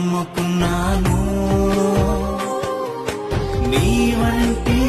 నమ్ముకున్నాను. నీ వంటి